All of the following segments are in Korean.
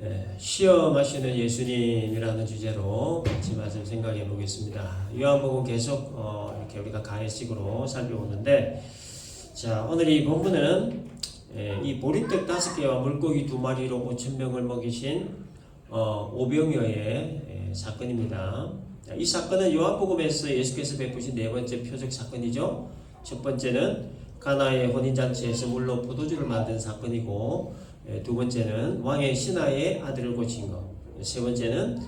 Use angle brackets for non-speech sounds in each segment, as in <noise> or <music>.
예, 시험하시는 예수님이라는 주제로 같이 말씀 생각해 보겠습니다. 요한복음 계속 어, 이렇게 우리가 가해식으로 살펴보는데 자 오늘 이 본문은 예, 이 보리떡 다섯 개와 물고기 두 마리로 오천 명을 먹이신 어, 오병이어의 예, 사건입니다. 자, 이 사건은 요한복음에서 예수께서 베푸신 네 번째 표적 사건이죠. 첫 번째는 가나의 혼인잔치에서 물로 포도주를 만든 사건이고 예, 두 번째는 왕의 신하의 아들을 고친 것. 세 번째는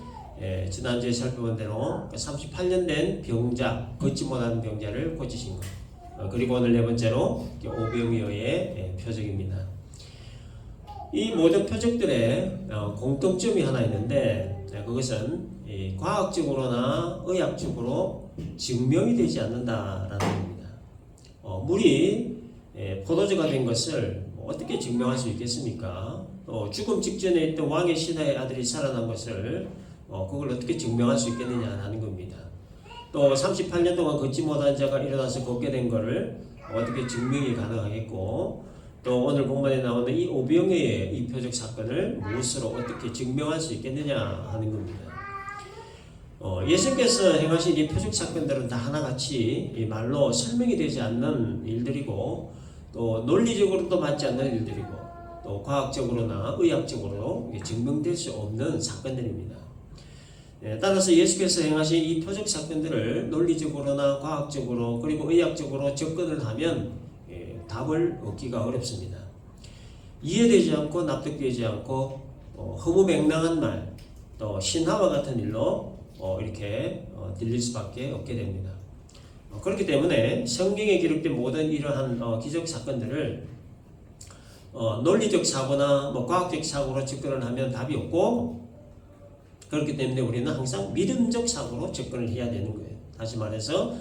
예, 지난주에 살펴본 대로 38년 된 병자, 걷지 못하는 병자를 고치신 것. 어, 그리고 오늘 네 번째로 오병이어의 예, 표적입니다. 이 모든 표적들의 어, 공통점이 하나 있는데 예, 그것은 이 과학적으로나 의학적으로 증명이 되지 않는다라는 겁니다. 어, 물이 예, 포도주가 된 것을 뭐 어떻게 증명할 수 있겠습니까? 또 죽음 직전에 있던 왕의 신하의 아들이 살아난 것을 어, 그걸 어떻게 증명할 수 있겠느냐라는 겁니다. 또 38년 동안 걷지 못한 자가 일어나서 걷게 된 것을 어떻게 증명이 가능하겠고 또 오늘 본문에 나오는 이 오병의 이 표적 사건을 무엇으로 어떻게 증명할 수 있겠느냐 하는 겁니다. 어, 예수님께서 행하신 이 표적 사건들은 다 하나같이 이 말로 설명이 되지 않는 일들이고 또 논리적으로도 맞지 않는 일들이고 또 과학적으로나 의학적으로 증명될 수 없는 사건들입니다. 예, 따라서 예수께서 행하신 이 표적 사건들을 논리적으로나 과학적으로 그리고 의학적으로 접근을 하면 예, 답을 얻기가 어렵습니다. 이해되지 않고 납득되지 않고 어, 허무맹랑한 말, 또 신화와 같은 일로 어, 이렇게 어, 들릴 수밖에 없게 됩니다. 어, 그렇기 때문에 성경에 기록된 모든 이러한 어, 기적 사건들을 어, 논리적 사고나 뭐 과학적 사고로 접근을 하면 답이 없고 그렇기 때문에 우리는 항상 믿음적 사고로 접근을 해야 되는 거예요. 다시 말해서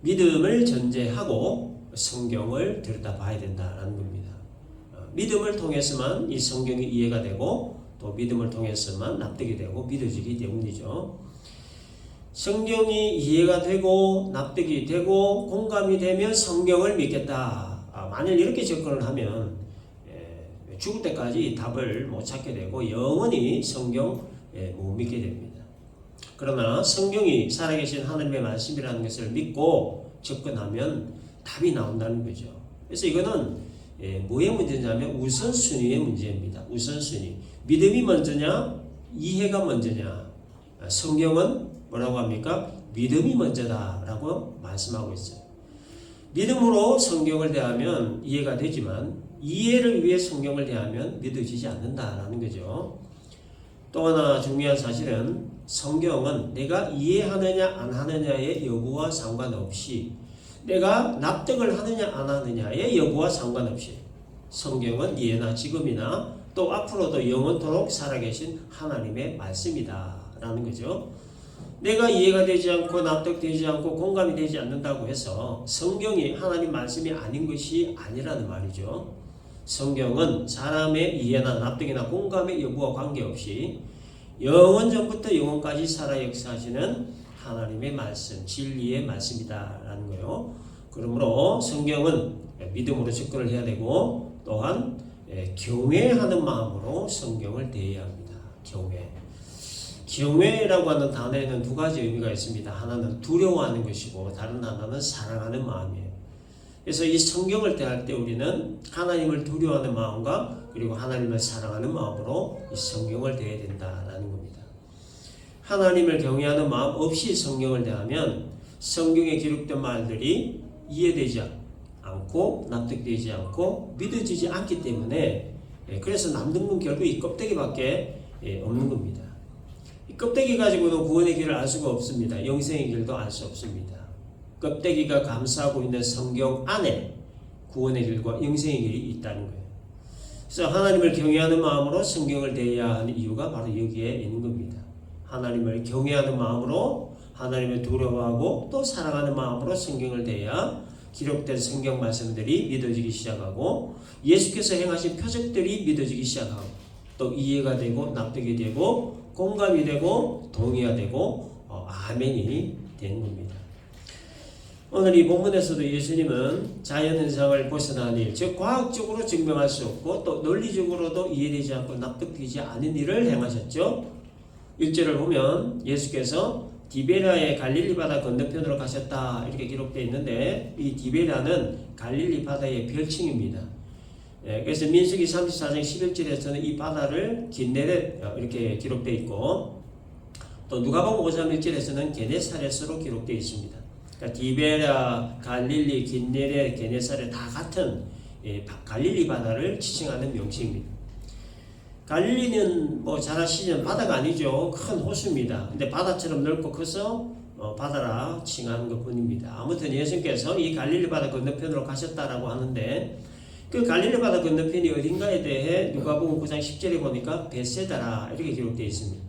믿음을 전제하고 성경을 들여다봐야 된다라는 겁니다. 어, 믿음을 통해서만 이 성경이 이해가 되고 또 믿음을 통해서만 납득이 되고 믿어지기 때문이죠. 성경이 이해가 되고 납득이 되고 공감이 되면 성경을 믿겠다. 아, 만일 이렇게 접근을 하면 예, 죽을 때까지 답을 못 찾게 되고 영원히 성경 예, 못 믿게 됩니다. 그러나 성경이 살아계신 하나님의 말씀이라는 것을 믿고 접근하면 답이 나온다는 거죠. 그래서 이거는 예, 뭐의 문제냐면 우선순위의 문제입니다. 우선순위. 믿음이 먼저냐, 이해가 먼저냐. 아, 성경은 뭐라고 합니까? 믿음이 먼저다라고 말씀하고 있어요. 믿음으로 성경을 대하면 이해가 되지만 이해를 위해 성경을 대하면 믿어지지 않는다라는 거죠. 또 하나 중요한 사실은 성경은 내가 이해하느냐 안 하느냐의 여부와 상관없이 내가 납득을 하느냐 안 하느냐의 여부와 상관없이 성경은 예나 지금이나 또 앞으로도 영원토록 살아계신 하나님의 말씀이다라는 거죠. 내가 이해가 되지 않고 납득되지 않고 공감이 되지 않는다고 해서 성경이 하나님 말씀이 아닌 것이 아니라는 말이죠. 성경은 사람의 이해나 납득이나 공감의 여부와 관계없이 영원 전부터 영원까지 살아 역사하시는 하나님의 말씀, 진리의 말씀이다라는 거예요. 그러므로 성경은 믿음으로 접근을 해야 되고 또한 예, 경외하는 마음으로 성경을 대해야 합니다. 경외. 경외라고 하는 단어에는 두 가지 의미가 있습니다. 하나는 두려워하는 것이고 다른 하나는 사랑하는 마음이에요. 그래서 이 성경을 대할 때 우리는 하나님을 두려워하는 마음과 그리고 하나님을 사랑하는 마음으로 이 성경을 대해야 된다라는 겁니다. 하나님을 경외하는 마음 없이 성경을 대하면 성경에 기록된 말들이 이해되지 않고 납득되지 않고 믿어지지 않기 때문에 예, 그래서 남는 건 결국 이 껍데기밖에 예, 없는 겁니다. 이 껍데기 가지고도 구원의 길을 알 수가 없습니다. 영생의 길도 알 수 없습니다. 껍데기가 감싸고 있는 성경 안에 구원의 길과 영생의 길이 있다는 거예요. 그래서 하나님을 경외하는 마음으로 성경을 대해야 하는 이유가 바로 여기에 있는 겁니다. 하나님을 경외하는 마음으로 하나님을 두려워하고 또 사랑하는 마음으로 성경을 대해야 기록된 성경 말씀들이 믿어지기 시작하고 예수께서 행하신 표적들이 믿어지기 시작하고 또 이해가 되고 납득이 되고 공감이 되고 동의가 되고 어, 아멘이 되는 겁니다. 오늘 이 본문에서도 예수님은 자연 현상을 벗어난 일, 즉 과학적으로 증명할 수 없고 또 논리적으로도 이해되지 않고 납득되지 않은 일을 행하셨죠. 1절을 보면 예수께서 디베라의 갈릴리 바다 건너편으로 가셨다 이렇게 기록되어 있는데 이 디베라는 갈릴리 바다의 별칭입니다. 예, 그래서 민수기 34장 11절에서는 이 바다를 긴네렛 어, 이렇게 기록되어 있고 또 누가복음 5장 1절에서는 게네사렛으로 기록되어 있습니다. 그러니까 디베라, 갈릴리, 긴네렛, 게네사렛 다 같은 예, 바- 갈릴리 바다를 지칭하는 명칭입니다. 갈릴리는 뭐 잘 아시는 바다가 아니죠. 큰 호수입니다. 근데 바다처럼 넓고 커서 어, 바다라 칭하는 것 뿐입니다. 아무튼 예수님께서 이 갈릴리 바다 건너편으로 가셨다라고 하는데 그 갈릴리 바다 건너편이 어딘가에 대해 누가복음 9장 10절에 보니까 베세다라 이렇게 기록되어 있습니다.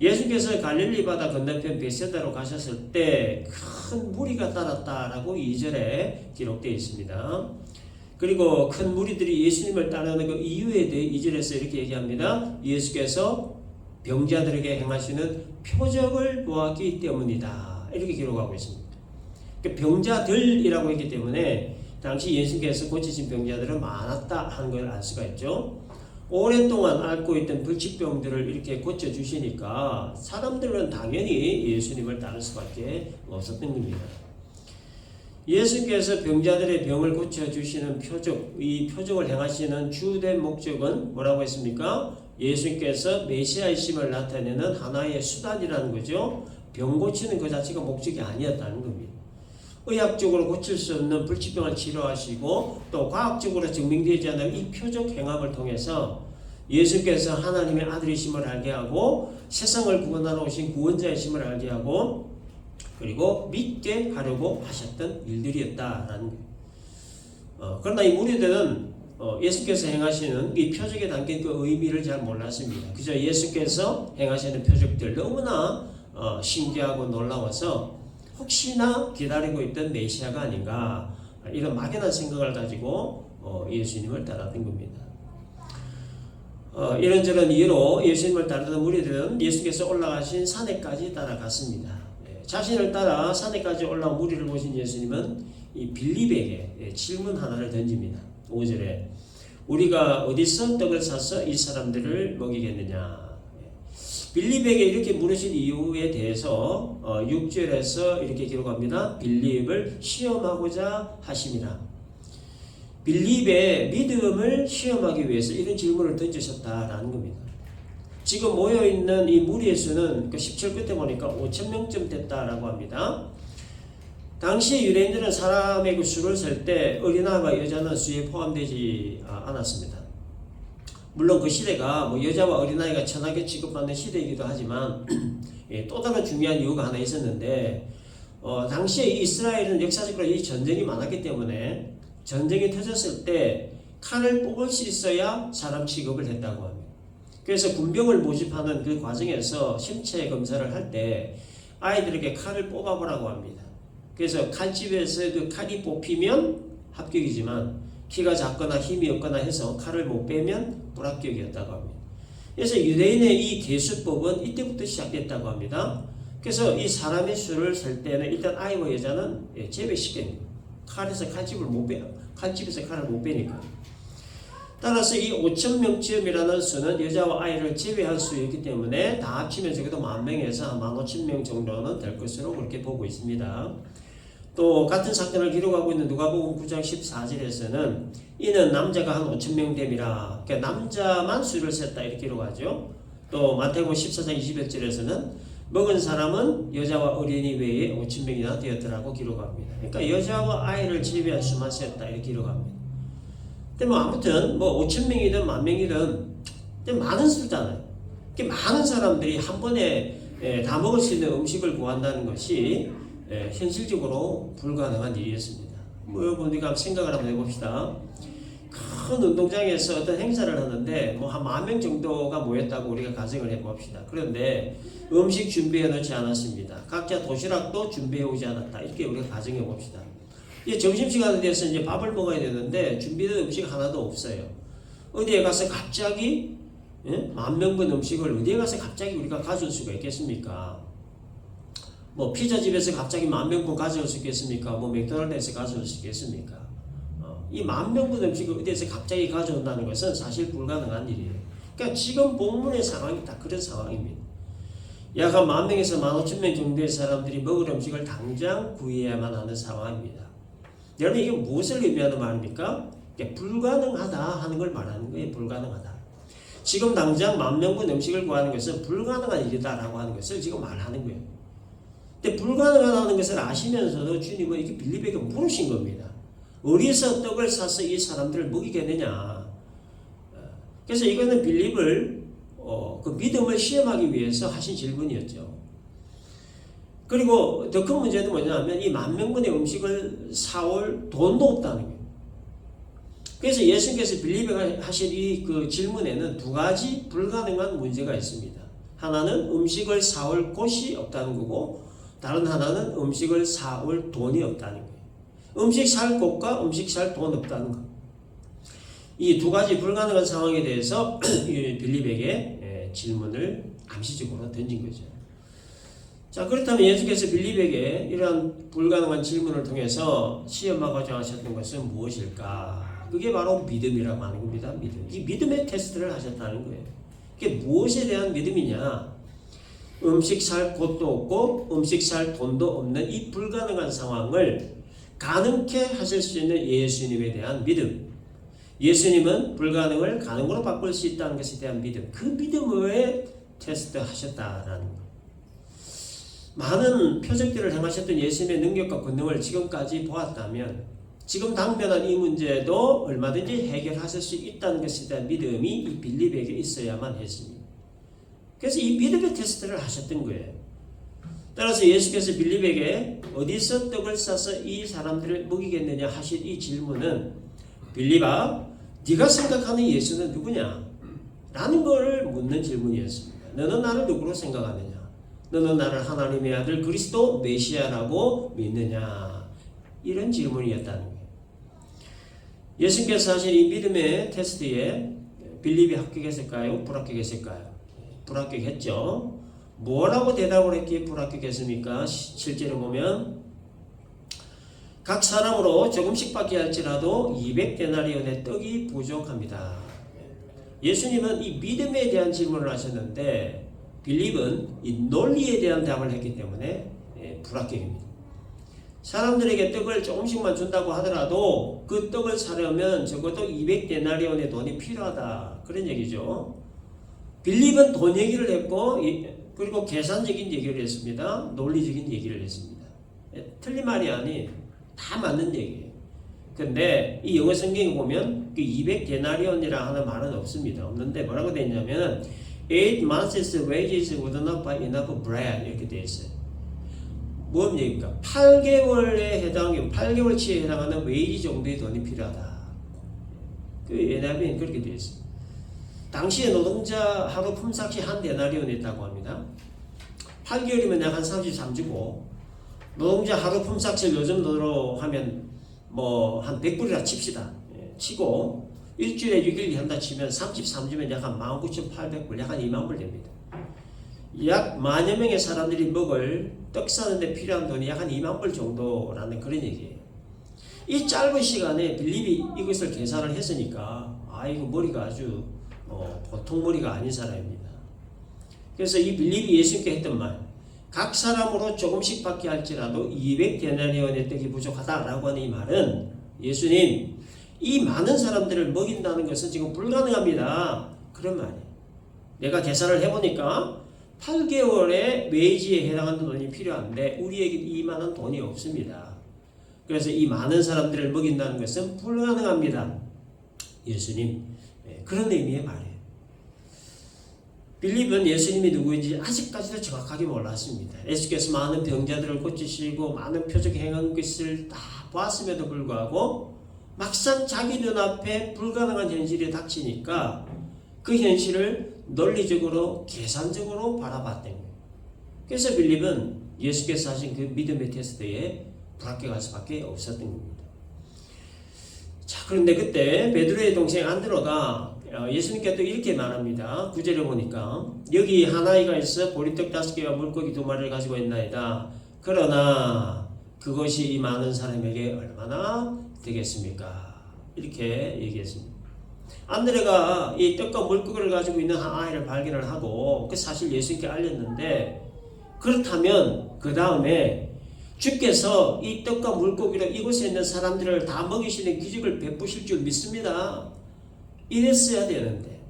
예수께서 갈릴리 바다 건너편 베세다로 가셨을 때 큰 무리가 따랐다라고 2절에 기록되어 있습니다. 그리고 큰 무리들이 예수님을 따르는 그 이유에 대해 2절에서 이렇게 얘기합니다. 예수께서 병자들에게 행하시는 표적을 보았기 때문이다. 이렇게 기록하고 있습니다. 그 병자들이라고 했기 때문에 당시 예수께서 고치신 병자들은 많았다 하는 걸 알 수가 있죠. 오랫동안 앓고 있던 불치병들을 이렇게 고쳐주시니까 사람들은 당연히 예수님을 따를 수밖에 없었던 겁니다. 예수께서 병자들의 병을 고쳐주시는 표적, 이 표적을 행하시는 주된 목적은 뭐라고 했습니까? 예수께서 메시아이심을 나타내는 하나의 수단이라는 거죠. 병 고치는 그 자체가 목적이 아니었다는 겁니다. 의학적으로 고칠 수 없는 불치병을 치료하시고 또 과학적으로 증명되지 않은 이 표적 행함을 통해서 예수께서 하나님의 아들이심을 알게 하고 세상을 구원하러 오신 구원자이심을 알게 하고 그리고 믿게 하려고 하셨던 일들이었다라는 거예요. 어, 그러나 이 무리들은 어, 예수께서 행하시는 이 표적에 담긴 그 의미를 잘 몰랐습니다. 그저 예수께서 행하시는 표적들 너무나 어, 신기하고 놀라워서 혹시나 기다리고 있던 메시아가 아닌가 이런 막연한 생각을 가지고 어, 예수님을 따랐던 겁니다. 어, 이런저런 이유로 예수님을 따르던 무리들은 예수께서 올라가신 산에까지 따라갔습니다. 예, 자신을 따라 산에까지 올라온 무리를 보신 예수님은 이 빌립에게 예, 질문 하나를 던집니다. 5절에 우리가 어디서 떡을 사서 이 사람들을 먹이겠느냐. 예, 빌립에게 이렇게 물으신 이유에 대해서 어, 6절에서 이렇게 기록합니다. 빌립을 시험하고자 하심이라. 빌립의 믿음을 시험하기 위해서 이런 질문을 던지셨다라는 겁니다. 지금 모여 있는 이 무리의 수는 그 17 끝에 보니까 5천 명쯤 됐다라고 합니다. 당시 유대인들은 사람의 그 수를 셀 때 어린아이와 여자는 수에 포함되지 아, 않았습니다. 물론 그 시대가 뭐 여자와 어린아이가 천하게 취급받는 시대이기도 하지만 <clears throat> 예, 또 다른 중요한 이유가 하나 있었는데 어, 당시에 이 이스라엘은 역사적으로 이 전쟁이 많았기 때문에 전쟁이 터졌을 때 칼을 뽑을 수 있어야 사람 취급을 했다고 합니다. 그래서 군병을 모집하는 그 과정에서 신체 검사를 할 때 아이들에게 칼을 뽑아보라고 합니다. 그래서 칼집에서 그 칼이 뽑히면 합격이지만 키가 작거나 힘이 없거나 해서 칼을 못 빼면 불합격이었다고 합니다. 그래서 유대인의 이 개수법은 이때부터 시작됐다고 합니다. 그래서 이 사람의 수를 셀 때는 일단 아이와 여자는 예, 제외시킵니다. 칼에서 칼집을 못 빼요. 칼집에서 칼을 못 빼니까. 따라서 이 5천 명쯤이라는 수는 여자와 아이를 제외할 수 있기 때문에 다 합치면 적어도 만 명에서 만 5천 명 정도는 될 것으로 그렇게 보고 있습니다. 또 같은 사건을 기록하고 있는 누가복음 9장 14절에서는 이는 남자가 한 5천 명 됨이라. 그러니까 남자만 수를 셌다 이렇게 기록하죠. 또 마태복음 14장 21절에서는 먹은 사람은 여자와 어린이 외에 5천 명이나 되었더라고 기록합니다. 그러니까 여자와 아이를 제외한 수만 셌다 이렇게 기록합니다. 근데 뭐 아무튼 뭐 5천 명이든 만 명이든 많은 수잖아요. 많은 사람들이 한 번에 예, 다 먹을 수 있는 음식을 구한다는 것이 예, 현실적으로 불가능한 일이었습니다. 뭐 여러분 우리가 생각을 한번 해봅시다. 큰 운동장에서 어떤 행사를 하는데 뭐 한 만 명 정도가 모였다고 우리가 가정을 해봅시다. 그런데 음식 준비해 놓지 않았습니다. 각자 도시락도 준비해 오지 않았다. 이렇게 우리가 가정해 봅시다. 이제 점심시간에 돼서 이제 밥을 먹어야 되는데 준비된 음식 하나도 없어요. 어디에 가서 갑자기 예? 만 명분 음식을 어디에 가서 갑자기 우리가 가져올 수가 있겠습니까? 뭐 피자집에서 갑자기 만 명분 가져올 수 있겠습니까? 뭐 맥도날드에서 가져올 수 있겠습니까? 어, 이만 명분 음식을 어디에서 갑자기 가져온다는 것은 사실 불가능한 일이에요. 그러니까 지금 본문의 상황이 다 그런 상황입니다. 약 한 만 명에서 만 오천 명 정도의 사람들이 먹을 음식을 당장 구해야만 하는 상황입니다. 여러분 이게 무엇을 의미하는 말입니까? 이게 불가능하다 하는 걸 말하는 거예요. 불가능하다. 지금 당장 만 명분 음식을 구하는 것은 불가능한 일이다라고 하는 것을 지금 말하는 거예요. 근데 불가능하다는 것을 아시면서도 주님은 이렇게 빌립에게 물으신 겁니다. 어디서 떡을 사서 이 사람들을 먹이겠느냐. 그래서 이거는 빌립을 어, 그 믿음을 시험하기 위해서 하신 질문이었죠. 그리고 더 큰 문제는 뭐냐면 이 만 명분의 음식을 사올 돈도 없다는 거예요. 그래서 예수님께서 빌립에 하신 이 그 질문에는 두 가지 불가능한 문제가 있습니다. 하나는 음식을 사올 곳이 없다는 거고 다른 하나는 음식을 사올 돈이 없다는 거예요. 음식 살 곳과 음식 살 돈 없다는 것. 이 두 가지 불가능한 상황에 대해서 <clears throat> 이 빌립에게 예, 질문을 암시적으로 던진 거죠. 자 그렇다면 예수께서 빌립에게 이러한 불가능한 질문을 통해서 시험하고자 하셨던 것은 무엇일까? 그게 바로 믿음이라고 하는 겁니다. 믿음. 이 믿음의 테스트를 하셨다는 거예요. 그게 무엇에 대한 믿음이냐? 음식 살 곳도 없고 음식 살 돈도 없는 이 불가능한 상황을 가능케 하실 수 있는 예수님에 대한 믿음. 예수님은 불가능을 가능으로 바꿀 수 있다는 것에 대한 믿음. 그 믿음을 테스트 하셨다라는 것. 많은 표적들을 행하셨던 예수님의 능력과 권능을 지금까지 보았다면 지금 당면한 이 문제도 얼마든지 해결하실 수 있다는 것에 대한 믿음이 이 빌립에게 있어야만 했습니다. 그래서 이 믿음의 테스트를 하셨던 거예요. 따라서 예수께서 빌립에게 어디서 떡을 싸서 이 사람들을 먹이겠느냐 하신 이 질문은 빌립아 네가 생각하는 예수는 누구냐? 라는 것을 묻는 질문이었습니다. 너는 나를 누구로 생각하느냐? 너는 나를 하나님의 아들 그리스도 메시아라고 믿느냐? 이런 질문이었다는 거예요. 예수님께서 하신 이 믿음의 테스트에 빌립이 합격했을까요? 불합격했을까요? 불합격했죠. 뭐라고 대답을 했기에 불합격했습니까? 실제로 보면 각 사람으로 조금씩밖에 할지라도 200데나리온의 떡이 부족합니다. 예수님은 이 믿음에 대한 질문을 하셨는데 빌립은 이 논리에 대한 답을 했기 때문에 예, 불합격입니다. 사람들에게 떡을 조금씩만 준다고 하더라도 그 떡을 사려면 적어도 200데나리온의 돈이 필요하다. 그런 얘기죠. 빌립은 돈 얘기를 했고 그리고 계산적인 얘기를 했습니다. 논리적인 얘기를 했습니다. 예, 틀린 말이 아니 다 맞는 얘기예요. 근데 이 영어 성경에 보면 그 200 데나리온이라 하는 말은 없습니다. 없는데 뭐라고 되어 있냐면 8 months wages would not buy enough bread 이렇게 되어 있어요. 뭔 얘기입니까? 8개월에 해당, 8개월치에 해당하는 웨이지 정도의 돈이 필요하다. 그 예나비는 그렇게 되어 있습니다. 당시에 노동자 하루 품삯이 한 데나리온이었다고 합니다. 8개월이면 약 한 33주고 노동자 하루 품삯을 요즘 돈으로 하면 뭐 한 100불이라 칩시다. 예, 치고 일주일에 6일 한다 치면 33주면 약 한 19,800불, 약 한 2만 불 됩니다. 약 만여 명의 사람들이 먹을 떡 사는데 필요한 돈이 약 한 2만 불 정도라는 그런 얘기예요. 이 짧은 시간에 빌립이 이것을 계산을 했으니까 아 이거 머리가 아주 어, 보통 머리가 아닌 사람입니다. 그래서 이 빌립이 예수님께 했던 말, 각 사람으로 조금씩밖에 할지라도 200데나리온의 떡이 부족하다라고 하는 이 말은 예수님 이 많은 사람들을 먹인다는 것은 지금 불가능합니다. 그런 말이에요. 내가 계산을 해보니까 8개월의 웨이지에 해당하는 돈이 필요한데 우리에게 이만한 돈이 없습니다. 그래서 이 많은 사람들을 먹인다는 것은 불가능합니다. 예수님 네, 그런 의미의 말이에요. 빌립은 예수님이 누구인지 아직까지도 정확하게 몰랐습니다. 예수께서 많은 병자들을 고치시고 많은 표적 행한 것을 다 보았음에도 불구하고 막상 자기 눈앞에 불가능한 현실이 닥치니까 그 현실을 논리적으로 계산적으로 바라봤던 거예요. 그래서 빌립은 예수께서 하신 그 믿음의 테스트에 불합격할 수밖에 없었던 겁니다. 자, 그런데 그때 베드로의 동생 안드로가 어, 예수님께서 또 이렇게 말합니다. 구절에 보니까 여기 한 아이가 있어 보리떡 다섯 개와 물고기 두 마리를 가지고 있나이다. 그러나 그것이 이 많은 사람에게 얼마나 되겠습니까? 이렇게 얘기했습니다. 안드레가 이 떡과 물고기를 가지고 있는 한 아이를 발견을 하고 그 사실 예수님께 알렸는데 그렇다면 그 다음에 주께서 이 떡과 물고기로 이곳에 있는 사람들을 다 먹이시는 기적을 베푸실 줄 믿습니다. 이랬어야 되는데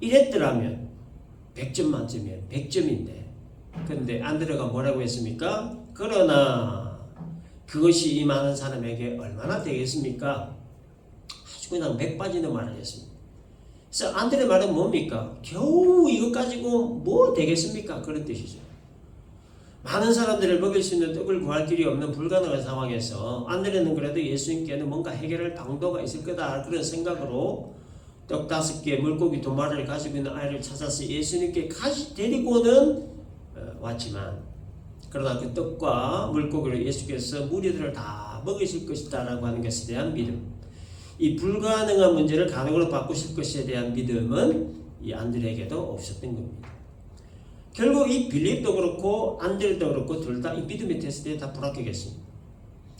이랬더라면 100점 만점이에요. 100점인데 근데 안드레가 뭐라고 했습니까? 그러나 그것이 이 많은 사람에게 얼마나 되겠습니까? 아주 그냥 맥 빠지는 말을 했습니다. 그래서 안드레 말은 뭡니까? 겨우 이것 가지고 뭐 되겠습니까? 그런 뜻이죠. 많은 사람들을 먹일 수 있는 떡을 구할 길이 없는 불가능한 상황에서 안드레는 그래도 예수님께는 뭔가 해결할 방도가 있을 거다 그런 생각으로 떡 다섯 개, 물고기 두 마리를 가지고 있는 아이를 찾아서 예수님께 같이 데리고는 어, 왔지만 그러나 그 떡과 물고기를 예수께서 무리들을 다 먹이실 것이다라고 하는 것에 대한 믿음 이 불가능한 문제를 가능으로 바꾸실 것에 대한 믿음은 이 안드레에게도 없었던 겁니다. 결국 이 빌립도 그렇고 안드레도 그렇고 둘 다 이 믿음의 테스트에 다 불합격했습니다.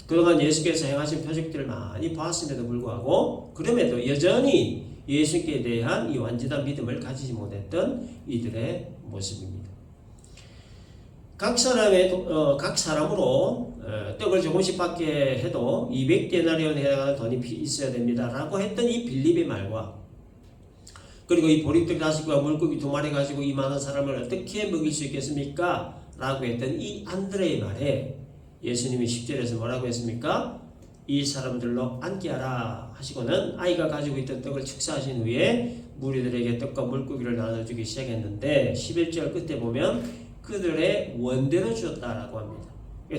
그동안 예수께서 행하신 표적들을 많이 보았음에도 불구하고 그럼에도 여전히 예수께 대한 이 완전한 믿음을 가지지 못했던 이들의 모습입니다. 각 사람의 어, 각 사람으로 어, 떡을 조금씩 받게 해도 200데나리온에 해당하는 돈이 있어야 됩니다라고 했던 이 빌립의 말과 그리고 이 보리떡 다섯과 물고기 두 마리 가지고 이 많은 사람을 어떻게 먹일 수 있겠습니까? 라고 했던 이 안드레의 말에 예수님이 10절에서 뭐라고 했습니까? 이 사람들로 앉게 하라 하시고는 아이가 가지고 있던 떡을 축사하신 후에 무리들에게 떡과 물고기를 나눠주기 시작했는데 11절 끝에 보면 그들의 원대로 주었다라고 합니다.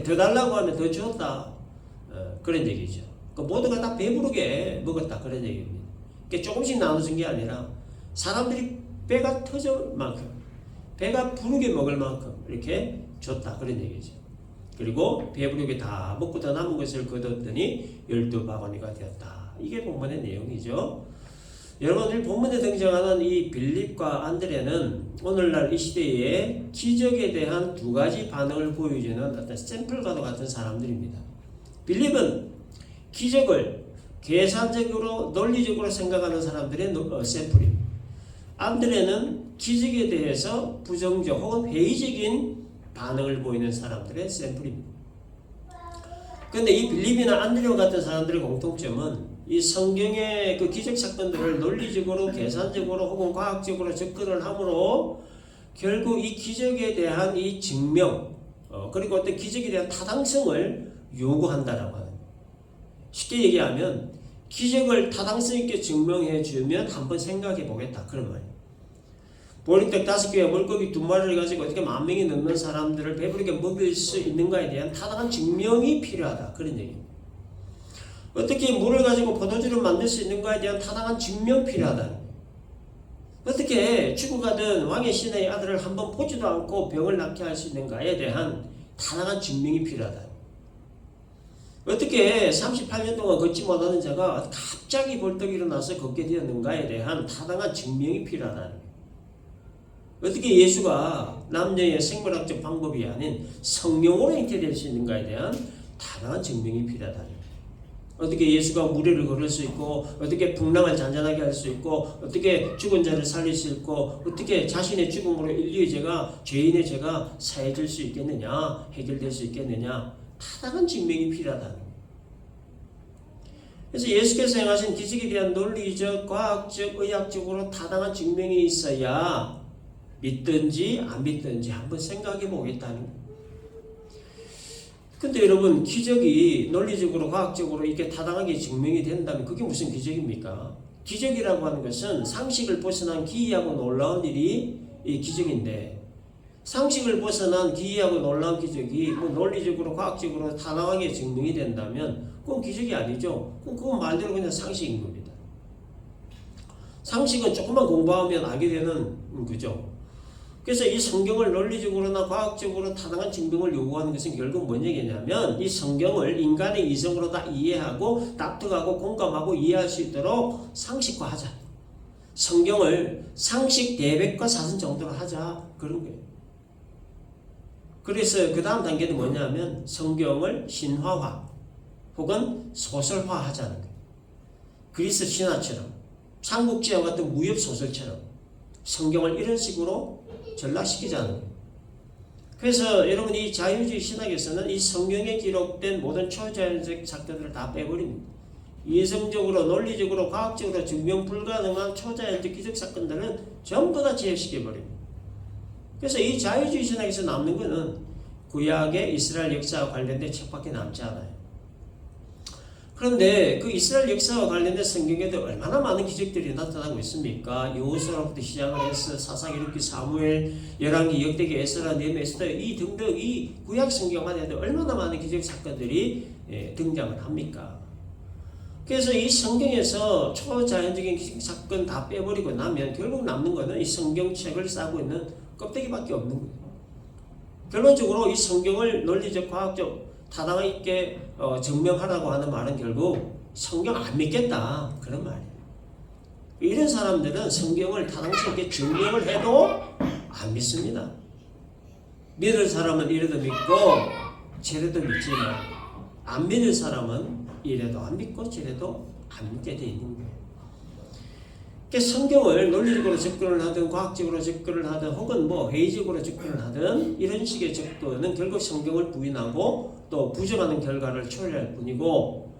더 달라고 하면 더 주었다. 어, 그런 얘기죠. 그 모두가 다 배부르게 먹었다. 그런 얘기입니다. 조금씩 나눠준 게 아니라 사람들이 배가 터질 만큼, 배가 부르게 먹을 만큼 이렇게 줬다. 그런 얘기죠. 그리고 배부르게 다 먹고 더 남은 것을 거뒀더니 열두 바구니가 되었다. 이게 본문의 내용이죠. 여러분들 본문에 등장하는 이 빌립과 안드레는 오늘날 이 시대에 기적에 대한 두 가지 반응을 보여주는 어떤 샘플과도 같은 사람들입니다. 빌립은 기적을 계산적으로 논리적으로 생각하는 사람들의 어, 샘플입니다. 안드레는 기적에 대해서 부정적 혹은 회의적인 반응을 보이는 사람들의 샘플입니다. 그런데 이 빌립이나 안드레와 같은 사람들의 공통점은 이 성경의 그 기적 사건들을 논리적으로, 계산적으로 혹은 과학적으로 접근을 함으로 결국 이 기적에 대한 이 증명, 어, 그리고 어떤 기적에 대한 타당성을 요구한다라고 하는. 쉽게 얘기하면 기적을 타당성 있게 증명해 주면 한번 생각해 보겠다 그런 말이에요. 보리떡 다섯 개와 물고기 두 마리를 가지고 어떻게 만 명이 넘는 사람들을 배부르게 먹일 수 있는가에 대한 타당한 증명이 필요하다 그런 얘기입니다. 어떻게 물을 가지고 포도주를 만들 수 있는가에 대한 타당한 증명 필요하다. 어떻게 죽어가던 왕의 신의 아들을 한번 보지도 않고 병을 낫게 할 수 있는가에 대한 타당한 증명이 필요하다. 어떻게 38년 동안 걷지 못하는 자가 갑자기 벌떡 일어나서 걷게 되었는가에 대한 타당한 증명이 필요하다는 거예요. 어떻게 예수가 남녀의 생물학적 방법이 아닌 성령으로 잉태될 수 있는가에 대한 타당한 증명이 필요하다는. 어떻게 예수가 무리를 걸을 수 있고 어떻게 풍랑을 잔잔하게 할 수 있고 어떻게 죽은 자를 살릴 수 있고 어떻게 자신의 죽음으로 인류의 죄가 죄인의 죄가 사해질 수 있겠느냐 해결될 수 있겠느냐 타당한 증명이 필요하다는 거예요. 그래서 예수께서 행하신 기적에 대한 논리적, 과학적, 의학적으로 타당한 증명이 있어야 믿든지 안 믿든지 한번 생각해 보겠다는 거예요. 근데 여러분 기적이 논리적으로 과학적으로 이렇게 타당하게 증명이 된다면 그게 무슨 기적입니까? 기적이라고 하는 것은 상식을 벗어난 기이하고 놀라운 일이 이 기적인데 상식을 벗어난 기이하고 놀라운 기적이 뭐 논리적으로 과학적으로 타당하게 증명이 된다면 그건 기적이 아니죠. 그건 그건 말대로 그냥 상식인 겁니다. 상식은 조금만 공부하면 알게 되는 음, 그죠. 그래서 이 성경을 논리적으로나 과학적으로 타당한 증명을 요구하는 것은 결국 뭔 얘기냐면 이 성경을 인간의 이성으로 다 이해하고 납득하고 공감하고 이해할 수 있도록 상식화하자. 성경을 상식 대백과 사선 정도로 하자 그런 거예요. 그래서 그 다음 단계는 뭐냐면 성경을 신화화 혹은 소설화하자는 거예요. 그리스 신화처럼 삼국지와 같은 무협 소설처럼 성경을 이런 식으로 전락시키자는. 그래서 여러분 이 자유주의 신학에서는 이 성경에 기록된 모든 초자연적 사건들을 다 빼버립니다. 이성적으로 논리적으로 과학적으로 증명 불가능한 초자연적 기적 사건들은 전부 다 제외시켜 버립니다. 그래서 이 자유주의 신학에서 남는 것은 구약의 이스라엘 역사와 관련된 책밖에 남지 않아요. 그런데 그 이스라엘 역사와 관련된 성경에도 얼마나 많은 기적들이 나타나고 있습니까? 여호수아부터 시작을 해서 사사기, 르기, 사무엘, 열왕기, 역대기, 에스라, 네헤미야, 이 등등 이 구약 성경 안에도 얼마나 많은 기적 사건들이 예, 등장을 합니까? 그래서 이 성경에서 초자연적인 기적 사건 다 빼버리고 나면 결국 남는 거는 이 성경책을 싸고 있는 껍데기밖에 없는 거예요. 결론적으로 이 성경을 논리적, 과학적 타당 있게 어, 증명하라고 하는 말은 결국 성경 안 믿겠다 그런 말이에요. 이런 사람들은 성경을 타당스럽게 증명을 해도 안 믿습니다. 믿을 사람은 이래도 믿고 저래도 믿지만 안 믿을 사람은 이래도 안 믿고 저래도 안 믿게 돼 있는 거예요. 성경을 논리적으로 접근을 하든 과학적으로 접근을 하든 혹은 뭐 회의적으로 접근을 하든 이런 식의 접근은 결국 성경을 부인하고 또 부정하는 결과를 초래할 뿐이고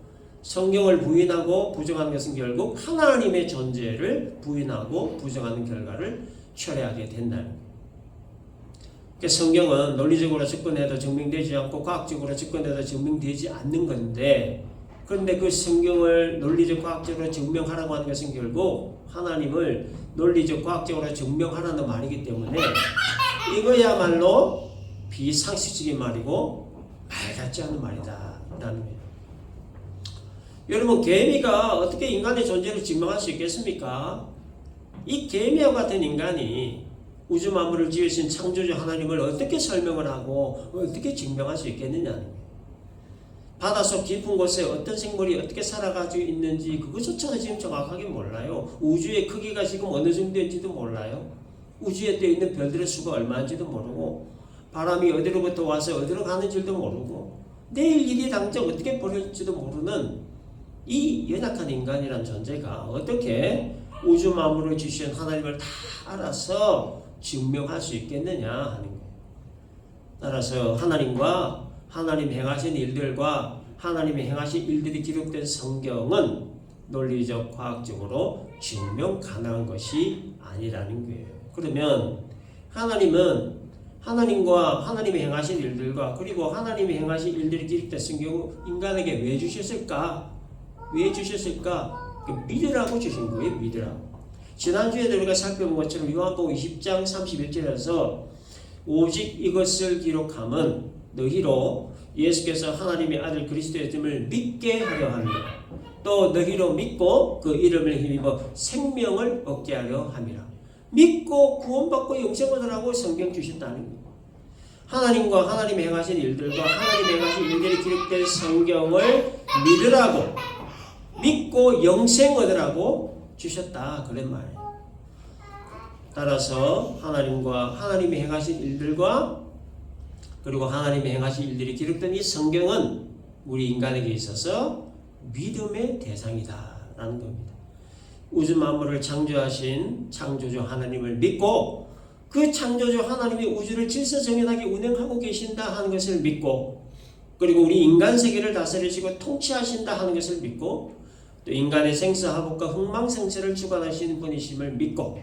성경을 부인하고 부정하는 것은 결국 하나님의 존재를 부인하고 부정하는 결과를 초래하게 된다는 거예요. 그러니까 성경은 논리적으로 접근해도 증명되지 않고 과학적으로 접근해도 증명되지 않는 건데 그런데 그 성경을 논리적 과학적으로 증명하라고 하는 것은 결국 하나님을 논리적 과학적으로 증명하라는 말이기 때문에 이거야말로 비상식적인 말이고 말 같지 않은 말이다 라는 거예요. 여러분 개미가 어떻게 인간의 존재를 증명할 수 있겠습니까? 이 개미와 같은 인간이 우주 만물을 지으신 창조주 하나님을 어떻게 설명을 하고 어떻게 증명할 수 있겠느냐는 거예요. 바닷속 깊은 곳에 어떤 생물이 어떻게 살아가지고 있는지 그것조차도 지금 정확하게 몰라요. 우주의 크기가 지금 어느 정도인지도 몰라요. 우주에 떠 있는 별들의 수가 얼마인지도 모르고 바람이 어디로부터 와서 어디로 가는지도 모르고 내일 일이 당장 어떻게 벌어질지도 모르는 이 연약한 인간이란 존재가 어떻게 우주 만물을 지으신 하나님을 다 알아서 증명할 수 있겠느냐 하는 거예요. 따라서 하나님과 하나님 행하신 일들과 하나님이 행하신 일들이 기록된 성경은 논리적 과학적으로 증명 가능한 것이 아니라는 거예요. 그러면 하나님은 하나님과 하나님이 행하신 일들과 그리고 하나님이 행하신 일들이 기록된 성경을 인간에게 왜 주셨을까? 왜 주셨을까? 그 믿으라고 주신 거예요. 믿으라고. 지난주에 우리가 살펴본 것처럼 요한복음 20장 31절에서 오직 이것을 기록함은 너희로 예수께서 하나님의 아들 그리스도의 됨을 믿게 하려 함이요 또 너희로 믿고 그 이름을 힘입어 생명을 얻게 하려 함이라. 믿고 구원받고 영생 얻으라고 성경 주신다는 거예요 하나님과 하나님 행하신 일들과 하나님 행하신 일들이 기록된 성경을 믿으라고 믿고 영생 얻으라고 주셨다. 그런 말이에요. 따라서 하나님과 하나님이 행하신 일들과 그리고 하나님이 행하신 일들이 기록된 이 성경은 우리 인간에게 있어서 믿음의 대상이다라는 겁니다. 우주 만물을 창조하신 창조주 하나님을 믿고 그 창조주 하나님이 우주를 질서정연하게 운행하고 계신다 하는 것을 믿고 그리고 우리 인간 세계를 다스리시고 통치하신다 하는 것을 믿고 또 인간의 생사화복과 흥망생세를 주관하시는 분이심을 믿고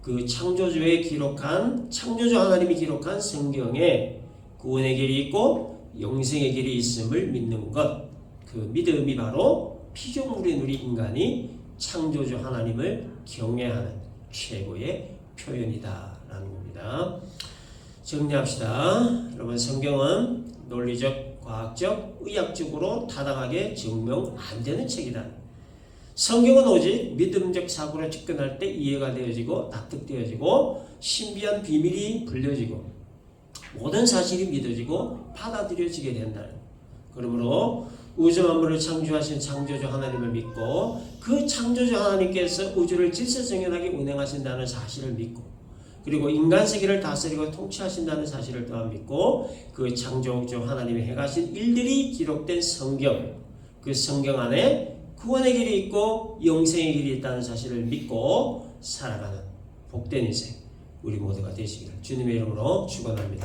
그 창조주의 기록한 창조주 하나님이 기록한 성경에 구원의 길이 있고 영생의 길이 있음을 믿는 것. 그 믿음이 바로 피조물인 우리 인간이 창조주 하나님을 경외하는 최고의 표현이다라는 겁니다. 정리합시다. 여러분 성경은 논리적, 과학적, 의학적으로 타당하게 증명 안 되는 책이다. 성경은 오직 믿음적 사고로 접근할 때 이해가 되어지고 납득되어지고 신비한 비밀이 불려지고 모든 사실이 믿어지고 받아들여지게 된다. 그러므로 우주 만물을 창조하신 창조주 하나님을 믿고 그 창조주 하나님께서 우주를 질서정연하게 운행하신다는 사실을 믿고 그리고 인간 세계를 다스리고 통치하신다는 사실을 또한 믿고 그 창조주 하나님이 행하신 일들이 기록된 성경 그 성경 안에 구원의 길이 있고 영생의 길이 있다는 사실을 믿고 살아가는 복된 인생 우리 모두가 되시기를 주님의 이름으로 축원합니다.